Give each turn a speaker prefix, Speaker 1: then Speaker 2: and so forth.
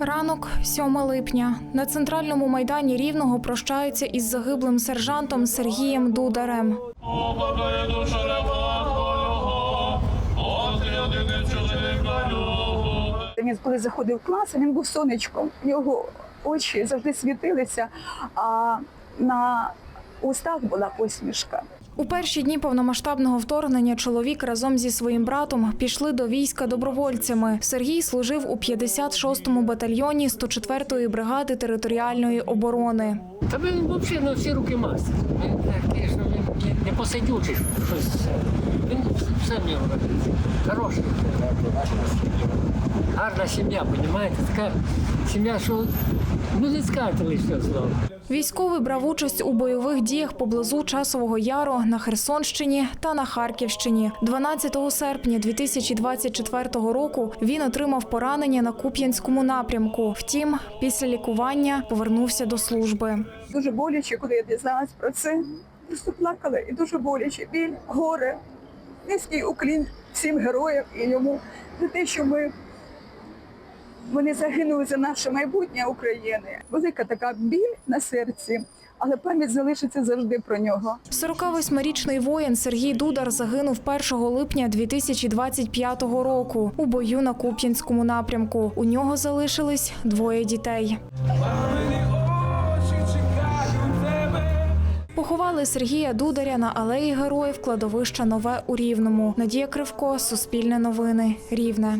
Speaker 1: Ранок 7 липня. На центральному майдані Рівного прощаються із загиблим сержантом Сергієм Дударем.
Speaker 2: Він коли заходив в клас, він був сонечком. Його очі завжди світилися, а на устах була посмішка.
Speaker 1: У перші дні повномасштабного вторгнення чоловік разом зі своїм братом пішли до війська добровольцями. Сергій служив у 56-му батальйоні 104-ї бригади територіальної оборони.
Speaker 3: Та він взагалі на всі руки мастер. Він, звісно, він не щось. Він все в нього робить. Хороший. Гарна сім'я, розумієте? Така сім'я, що ну не скажете лише слова.
Speaker 1: Військовий брав участь у бойових діях поблизу Часового Яру на Херсонщині та на Харківщині. 12 серпня 2024 року він отримав поранення на Куп'янському напрямку. Втім, після лікування повернувся до служби.
Speaker 2: Дуже боляче, коли я дізналась про це. Просто плакала і дуже боляче. Біль, горе, низький уклін всім героям і йому за те, що ми вони загинули за наше майбутнє України. Велика така біль на серці, але пам'ять залишиться завжди про нього.
Speaker 1: 48-річний воїн Сергій Дудар загинув 1 липня 2025 року у бою на Куп'янському напрямку. У нього залишились двоє дітей. Поховали Сергія Дударя на алеї героїв кладовища Нове у Рівному. Надія Кривко, Суспільне новини, Рівне.